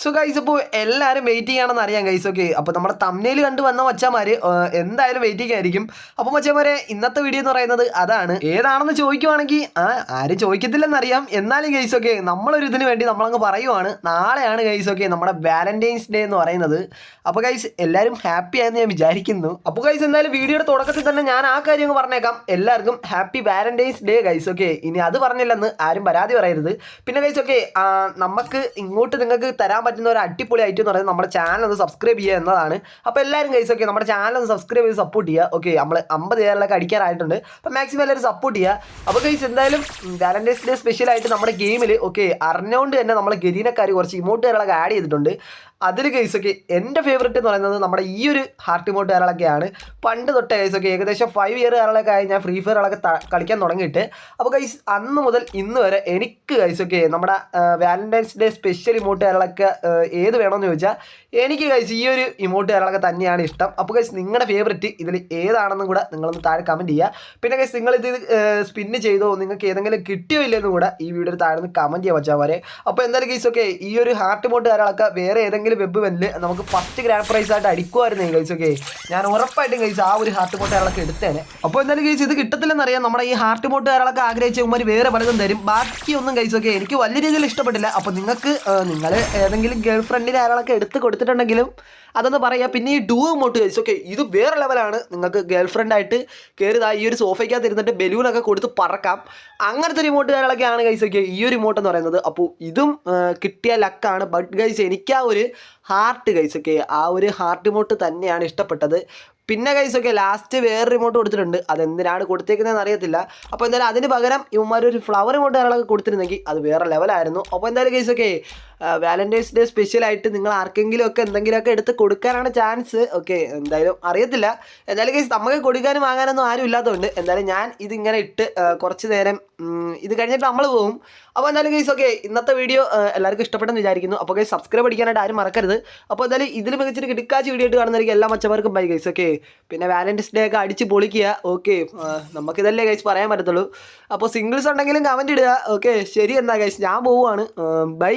So guys ഇപ്പോൾ എല്ലാവരും wait ആണെന്ന് അറിയാം ഗൈസ് ഓക്കെ അപ്പോൾ നമ്മുടെ തമ്മിൽ കണ്ട് വന്ന മച്ചന്മാർ എന്തായാലും വെയിറ്റിംഗ് ആയിരിക്കും. അപ്പോൾ മച്ചന്മാരെ ഇന്നത്തെ വീഡിയോ എന്ന് പറയുന്നത് അതാണ്. ഏതാണെന്ന് ചോദിക്കുവാണെങ്കിൽ ആ ആരും ചോദിക്കത്തില്ലെന്നറിയാം എന്നാലും ഗൈസ് ഓക്കെ നമ്മളൊരു ഇതിന് വേണ്ടി നമ്മളങ്ങ് പറയുവാണ്. നാളെയാണ് ഗൈസ് ഓക്കെ നമ്മുടെ വാലന്റൈൻസ് ഡേ എന്ന് പറയുന്നത്. അപ്പോൾ ഗൈസ് എല്ലാവരും ഹാപ്പി ആയെന്ന് ഞാൻ വിചാരിക്കുന്നു. അപ്പോൾ ഗൈസ് എന്തായാലും വീഡിയോയുടെ തുടക്കത്തിൽ തന്നെ ഞാൻ ആ കാര്യം പറഞ്ഞേക്കാം. എല്ലാവർക്കും happy Valentine's day guys okay ഇനി അത് പറഞ്ഞില്ലെന്ന് ആരും പരാതി പറയരുത്. പിന്നെ ഗൈസ് ഓക്കെ നമുക്ക് ഇങ്ങോട്ട് നിങ്ങൾക്ക് തരാൻ പറ്റുന്ന ഒരു അടിപൊളി ഐറ്റം എന്ന് പറയുന്നത് നമ്മുടെ ചാനൽ ഒന്ന് സബ്സ്ക്രൈബ് ചെയ്യുക എന്നതാണ്. അപ്പോൾ എല്ലാവരും കൈസ് ഓക്കെ നമ്മുടെ ചാനൽ ഒന്ന് സബ്സ്ക്രൈബ് ചെയ്ത് സപ്പോർട്ട് ചെയ്യുക. ഓക്കെ നമ്മൾ അമ്പത് ഏരിലൊക്കെ അടിക്കാറായിട്ടുണ്ട്. അപ്പോൾ മാക്സിമം എല്ലാവരും സപ്പോർട്ട് ചെയ്യുക. അപ്പോൾ കൈസ് എന്തായാലും വാലന്റൈൻസ് ഡേ സ്പെഷ്യലായിട്ട് നമ്മുടെ ഗെയിമിൽ ഓക്കെ അറിഞ്ഞുകൊണ്ട് തന്നെ നമ്മൾ ഗരീനക്കാർ കുറച്ച് ഇമോട്ടുകാരൊക്കെ ആഡ് ചെയ്തിട്ടുണ്ട്. അതിൽ കേസൊക്കെ എന്റെ ഫേവറേറ്റ് എന്ന് പറയുന്നത് നമ്മുടെ ഈ ഒരു ഹാർട്ട് ഇമോട്ട് കാരളൊക്കെയാണ് പണ്ട് തൊട്ട് കേസൊക്കെ ഏകദേശം ഫൈവ് ഇയർ കാരളൊക്കെ ആയി ഞാൻ ഫ്രീ ഫയർ ഫയറുകളൊക്കെ കളിക്കാൻ തുടങ്ങിയിട്ട്. അപ്പോൾ കൈസ് അന്ന് മുതൽ ഇന്ന് വരെ എനിക്ക് കൈസൊക്കെ നമ്മുടെ വാലന്റൈൻസ് ഡേ സ്പെഷ്യൽ ഇമോട്ട് കാരളൊക്കെ ഏത് വേണമെന്ന് ചോദിച്ചാൽ എനിക്ക് കൈസ് ഈ ഒരു ഇമോട്ട് കാരളൊക്കെ തന്നെയാണ് ഇഷ്ടം. അപ്പോൾ കൈസ് നിങ്ങളുടെ ഫേവറേറ്റ് ഇതിൽ ഏതാണെന്നും കൂടെ നിങ്ങളൊന്ന് താഴെ കമന്റ് ചെയ്യുക പിന്നെ ഗൈസ് നിങ്ങളിത് സ്പിന്ന് ചെയ്തോ നിങ്ങൾക്ക് ഏതെങ്കിലും കിട്ടിയോ ഇല്ലെന്നും കൂടെ ഈ വീഡിയോയിൽ താഴെ കമന്റ് ചെയ്യാൻ വെച്ചാൽ വരെ അപ്പോൾ എന്തായാലും ഒക്കെ ഈ ഒരു ഹാർട്ട് ഇമോട്ട് കാരളൊക്കെ വേറെ ഏതെങ്കിലും വെബ് വെല്ല് നമുക്ക് ഫസ്റ്റ് ഗ്രാൻഡ് പ്രൈസ് ആയിട്ട് അടിക്കുമായിരുന്നു ഗൈസ് ഓക്കെ ഞാൻ ഉറപ്പായിട്ടും ഗൈസ് ആ ഒരു ഹാർട്ട് ബോട്ട് കാരളൊക്കെ എടുത്തേനെ. അപ്പോൾ എന്തായാലും ഗൈസ് ഇത് കിട്ടത്തില്ലെന്നറിയാം. നമ്മുടെ ഈ ഹാർട്ട് ബോട്ട് കാരളൊക്കെ ആഗ്രഹിച്ച ഉമ്മാർ വേറെ പലതും തരും. ബാക്കിയൊന്നും ഗൈസ് ഓക്കെ എനിക്ക് വലിയ രീതിയിൽ ഇഷ്ടപ്പെട്ടില്ല. അപ്പോൾ നിങ്ങൾക്ക് നിങ്ങൾ ഏതെങ്കിലും ഗേൾ ഫ്രണ്ടിന് അയാളൊക്കെ എടുത്ത് കൊടുത്തിട്ടുണ്ടെങ്കിലും അതൊന്ന് പറയാം. പിന്നെ ഈ ഡൂ ഇമോട്ട് ഗൈസ് ഓക്കെ ഇത് വേറെ ലെവലാണ് നിങ്ങൾക്ക് ഗേൾ ഫ്രണ്ടായിട്ട് കയറി ഈ ഒരു സോഫയ്ക്കകത്ത് ഇരുന്നിട്ട് ബലൂണൊക്കെ കൊടുത്ത് പറക്കാം. അങ്ങനത്തെ ഒരു കാര്യങ്ങളൊക്കെയാണ് ഗൈസ് ഓക്കെ ഈ ഒരു ഇമോട്ട് എന്ന് പറയുന്നത്. അപ്പോൾ ഇതും കിട്ടിയ ലക്കാണ് ബട്ട് ഗൈസ് എനിക്ക് ആ ഒരു ഹാർട്ട് ഗൈസ് ഒക്കെ ആ ഒരു ഹാർട്ട് മോട്ട് തന്നെയാണ് ഇഷ്ടപ്പെട്ടത്. പിന്നെ ഗൈസ് ഒക്കെ ലാസ്റ്റ് വേറെ റിമോട്ട് കൊടുത്തിട്ടുണ്ട്. അതെന്തിനാണ് കൊടുത്തേക്കുന്നതെന്ന് അറിയത്തില്ല. അപ്പോൾ എന്തായാലും അതിന് പകരം ഇവന്മാർ ഒരു ഫ്ലവർ റിമോട്ട് കാര്യങ്ങളൊക്കെ കൊടുത്തിരുന്നെങ്കിൽ അത് വേറെ ലെവലായിരുന്നു അപ്പോൾ എന്തായാലും ഗൈസ് ഒക്കെ വാലന്റൈൻസ് ഡേ സ്പെഷ്യൽ ആയിട്ട് നിങ്ങൾ ആർക്കെങ്കിലും ഒക്കെ എന്തെങ്കിലുമൊക്കെ എടുത്ത് കൊടുക്കാനാണ് ചാൻസ് ഓക്കെ എന്തായാലും അറിയത്തില്ല. എന്തായാലും ഗൈസ് നമുക്ക് കൊടുക്കാനും വാങ്ങാനൊന്നും ആരും ഇല്ലാത്തതുകൊണ്ട് എന്തായാലും ഞാൻ ഇതിങ്ങനെ ഇട്ട് കുറച്ച് നേരം ഇത് കഴിഞ്ഞിട്ട് നമ്മൾ പോകും അപ്പോൾ എന്തായാലും ഗൈസ് ഓക്കെ ഇന്നത്തെ വീഡിയോ എല്ലാവർക്കും ഇഷ്ടപ്പെട്ടെന്ന് വിചാരിക്കുന്നു. അപ്പോൾ ഗൈസ് സബ്സ്ക്രൈബ് അടിക്കാനായിട്ട് ആരും മറക്കരുത്. അപ്പോൾ എന്തായാലും ഇതിൽ മികച്ചൊരു കിടക്കാച്ച് വീഡിയോ ആയിട്ട് കാണുന്നതായിരിക്കും എല്ലാ മച്ചമാർക്കും ബൈ ഗൈസ് ഓക്കെ പിന്നെ വാലന്റൈൻസ് ഡേ ഒക്കെ അടിച്ച് പൊളിക്കുക. ഓക്കെ നമുക്കിതല്ലേ കഴിച്ച് പറയാൻ പറ്റത്തുള്ളൂ. അപ്പോൾ സിംഗിൾസ് ഉണ്ടെങ്കിലും കമന്റ് ഇടുക. ഓക്കെ ശരി എന്നാൽ കഴിച്ച് ഞാൻ പോവുകയാണ് ബൈ